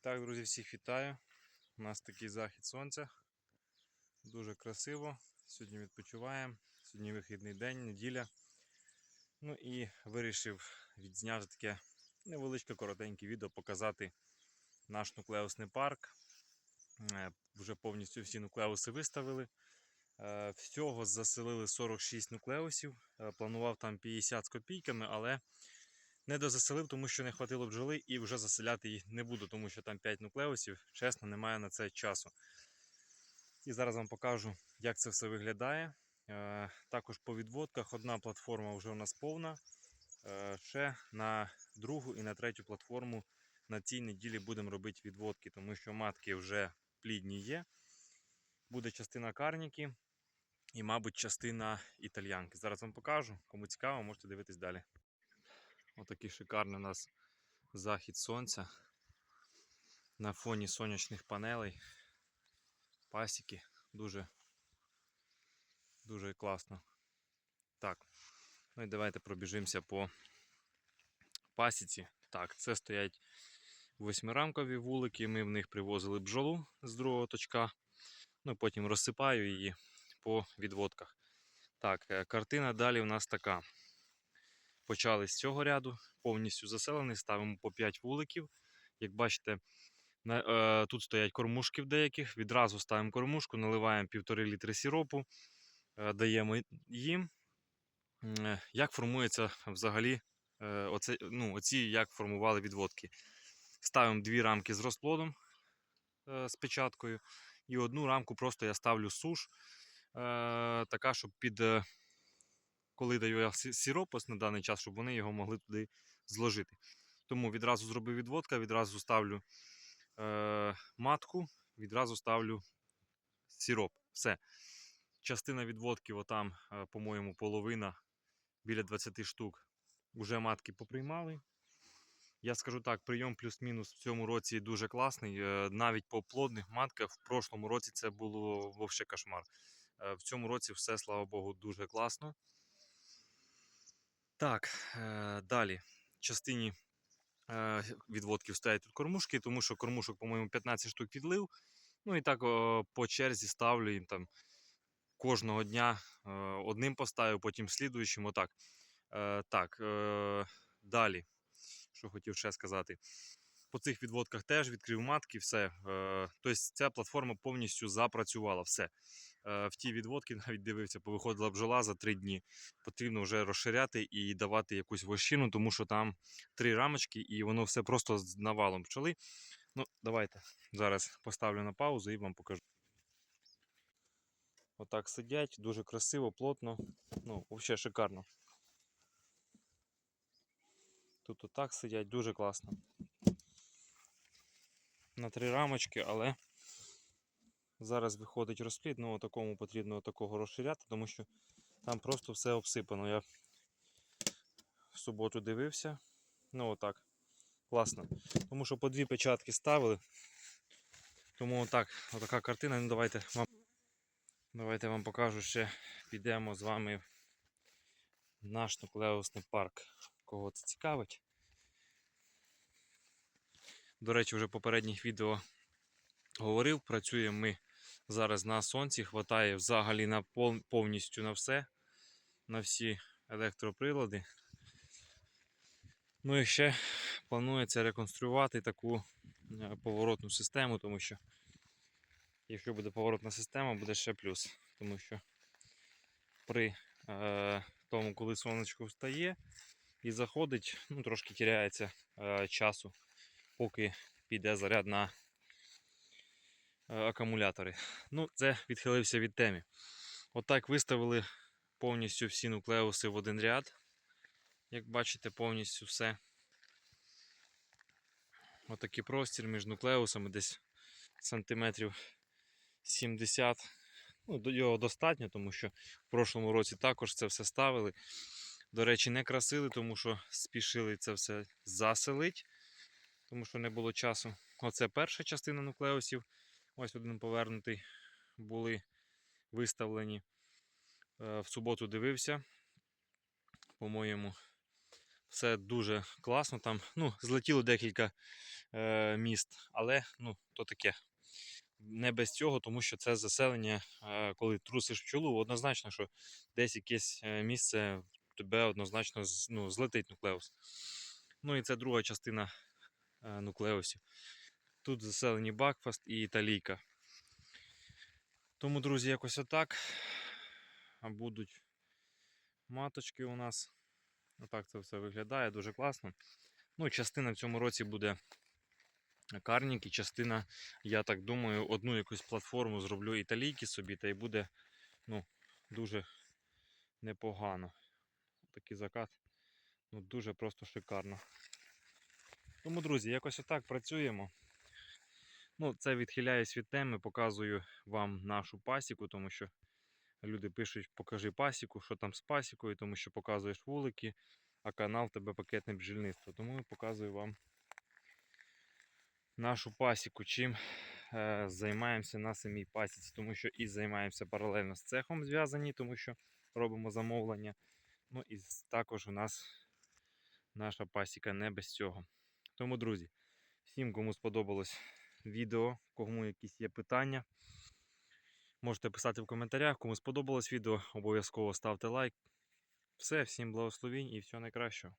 Так, друзі, всіх вітаю. У нас такий захід сонця. Дуже красиво. Сьогодні відпочиваємо. Сьогодні вихідний день, неділя. Ну і вирішив відзняти таке невеличке коротеньке відео, показати наш нуклеусний парк. Е, Вже повністю всі нуклеуси виставили. Е, Всього заселили 46 нуклеусів. Е, Планував там 50 з копійками, але не дозаселив, тому що не хватило бджоли і вже заселяти їх не буду, тому що там 5 нуклеусів. Чесно, немає на це часу. І зараз вам покажу, як це все виглядає. Е, Також по відводках одна платформа вже у нас повна. Е, Ще на другу і на третю платформу на цій неділі будемо робити відводки, тому що матки вже плідні є. Буде частина карніки і, мабуть, частина італьянки. Зараз вам покажу. Кому цікаво, можете дивитись далі. Отакий шикарний у нас захід сонця. На фоні сонячних панелей. Пасіки. Дуже, дуже класно. Так. Ну і давайте пробіжимося по пасіці. Так, це стоять восьмирамкові вулики. Ми в них привозили бджолу з другого точка. Ну, потім розсипаю її по відводках. Так, е, картина далі у нас така. Почали з цього ряду, повністю заселений, ставимо по 5 вуликів. Як бачите, на, е, тут стоять кормушки в деяких. Відразу ставимо кормушку, наливаємо 1,5 літри сіропу, е, даємо їм. Е, Як формується взагалі е, оце, ну, оці, як формували відводки? Ставимо дві рамки з розплодом е, з печаткою, і одну рамку просто я ставлю суш, е, така, щоб під. Коли даю я сироп на даний час, щоб вони його могли туди зложити. Тому відразу зробив відводка, відразу ставлю е, матку, відразу ставлю сироп. Все. Частина відводків, отам, е, по-моєму, половина біля 20 штук. Уже матки поприймали. Я скажу так, прийом плюс-мінус в цьому році дуже класний. Е, Навіть по плодних матках в прошлому році це було вовше кошмар. Е, В цьому році все, слава Богу, дуже класно. Так, е, далі. Частині е, відводків стоять тут кормушки, тому що кормушок, по-моєму, 15 штук відлив. Ну і так по черзі ставлю їм там кожного дня е, одним поставив, потім слідуючим. Отак. Е, так, далі. Що хотів ще сказати. По цих відводках теж відкрив матки, все. Тобто ця платформа повністю запрацювала. Все. Е, в ті відводки навіть дивився, повиходила бджола за три дні. Потрібно вже розширяти і давати якусь вощину, тому що там три рамочки і воно все просто з навалом пчоли. Ну, давайте зараз поставлю на паузу і вам покажу. Отак сидять, дуже красиво, плотно. Ну, взагалі шикарно. Тут отак сидять, дуже класно. На три рамочки, але зараз виходить розплід, ну такому потрібно такого розширяти, тому що там просто все обсипано. Я в суботу дивився. Ну отак. Класно. Тому що по дві печатки ставили. Тому отак, отака картина. Ну давайте вам. Давайте вам покажу ще. Підемо з вами в наш нуклеусний парк. Кого це цікавить. До речі, вже в попередніх відео говорив, працюємо ми зараз на сонці, хватає взагалі на пов- повністю на все, на всі електроприлади. Ну і ще планується реконструювати таку е, поворотну систему, тому що якщо буде поворотна система, буде ще плюс. Тому що при е, тому, коли сонечко встає і заходить, ну, трошки тіряється е, часу, поки піде заряд на акумулятори. Ну, це відхилився від теми. Отак виставили повністю всі нуклеуси в один ряд. Як бачите, повністю все. Отакий простір між нуклеусами десь сантиметрів 70. Ну, його достатньо, тому що в прошлому році також це все ставили. До речі, не красили, тому що спішили це все заселити, тому що не було часу. Оце перша частина нуклеусів. Ось один повернутий були виставлені. Е, В суботу дивився. По-моєму, Все дуже класно. Там ну, злетіло декілька е, міст, але ну, то таке. Не без цього, тому що це заселення, е, коли трусиш пчолу, однозначно, що десь якесь е, місце тебе однозначно ну, злетить нуклеус. Ну і це друга частина е, нуклеусів. Тут заселені Бакфаст і Італійка. Тому, друзі, якось отак. А будуть маточки у нас. Отак це все виглядає дуже класно. Ну, частина в цьому році буде карніки, частина, я так думаю, одну якусь платформу зроблю італійки собі, та й буде ну, дуже непогано. Такий закат. Ну, дуже просто шикарно. Тому, друзі, якось отак працюємо. Ну, це відхиляюсь від теми, показую вам нашу пасіку, тому що люди пишуть, покажи пасіку, що там з пасікою, тому що показуєш вулики, а канал тебе пакетне бджільництво. Тому я показую вам нашу пасіку, чим е, займаємося на самій пасіці, тому що і займаємося паралельно з цехом зв'язані, тому що робимо замовлення. Ну і також у нас наша пасіка не без цього. Тому, друзі, всім, кому сподобалось відео, кому якісь є питання, можете писати в коментарях. Кому сподобалось відео, обов'язково ставте лайк. Все, всім благословінь і всього найкращого.